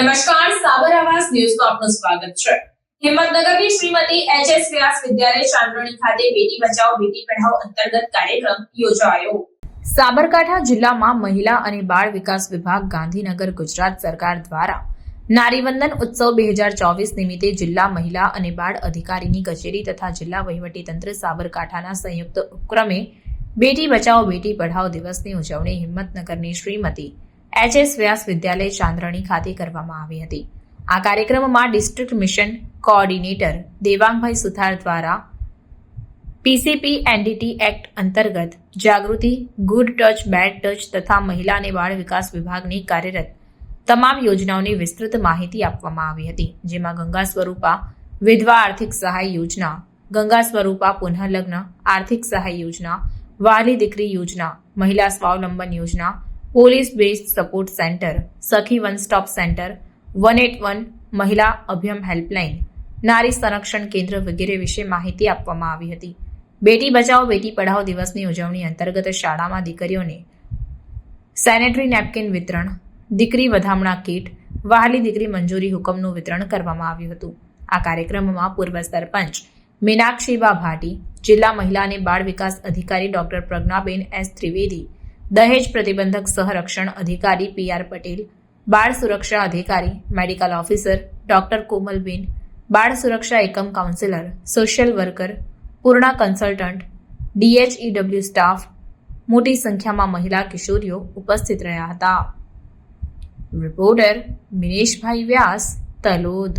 ન્યૂઝમાં આપનું સ્વાગત છે. હિંમતનગરની શ્રીમતી એચ એસ વ્યાસ વિદ્યાલય ચાંદ્રણી ખાતે બેટી બચાવો, બેટી પઢાઓ અંતર્ગત કાર્યક્રમ યોજાયો. સાબરકાંઠા જિલ્લામાં મહિલા અને બાળ વિકાસ વિભાગ ગાંધીનગર, ગુજરાત સરકાર દ્વારા નારીવંદન ઉત્સવ બે હજાર ચોવીસ નિમિત્તે જિલ્લા મહિલા અને બાળ અધિકારીની કચેરી તથા જિલ્લા વહીવટીતંત્ર સાબરકાંઠાના સંયુક્ત ઉપક્રમે બેટી બચાવો, બેટી પઢાઓ દિવસની ઉજવણી હિંમતનગરની શ્રીમતી એચ એસ વ્યાસ વિદ્યાલય ચાંદ્રણી ખાતે કરવામાં આવી હતી. આ કાર્યક્રમમાં district mission coordinator Devangbhai Suthar દ્વારા પીસીપી એનડીટી એક્ટ અંતર્ગત જાગૃતિ, ગુડ ટચ, બેડ ટચ તથા મહિલા અને બાળ વિકાસ વિભાગની કાર્યરત તમામ યોજનાઓની વિસ્તૃત માહિતી આપવામાં આવી હતી, જેમાં ગંગા સ્વરૂપા વિધવા આર્થિક સહાય યોજના, ગંગા સ્વરૂપા પુનઃલગ્ન આર્થિક સહાય યોજના, વાલી દીકરી યોજના, મહિલા સ્વાવલંબન યોજના police base support centre, Sakhi one stop centre one eight one મહિલા અભ્યમ હેલ્પલાઇન, નારી સંરક્ષણ કેન્દ્ર વગેરે વિશે માહિતી આપવામાં આવી હતી. બેટી બચાવો, બેટી પઢાઓ દિવસની ઉજવણી અંતર્ગત શાળામાં દીકરીઓને સેનેટરી નેપકિન વિતરણ, દીકરી વધામણા કીટ, વહાલી દીકરી મંજૂરી હુકમનું વિતરણ કરવામાં આવ્યું હતું. આ કાર્યક્રમમાં પૂર્વ સરપંચ મીનાક્ષીબા ભાટી, જિલ્લા મહિલા અને બાળ વિકાસ અધિકારી ડોક્ટર પ્રજ્ઞાબેન એસ ત્રિવેદી દહેજ પ્રતિબંધક સંરક્ષણ અધિકારી પી આર પટેલ, બાળ સુરક્ષા અધિકારી, મેડિકલ ઓફિસર, ડોક્ટર કોમલબેન બાળ સુરક્ષા એકમ counsellor, social worker, Purna consultant, DHEW staff, મોટી સંખ્યામાં મહિલા કિશોરીઓ ઉપસ્થિત રહ્યા હતા. રિપોર્ટર મિનેશભાઈ વ્યાસ, તલોદ.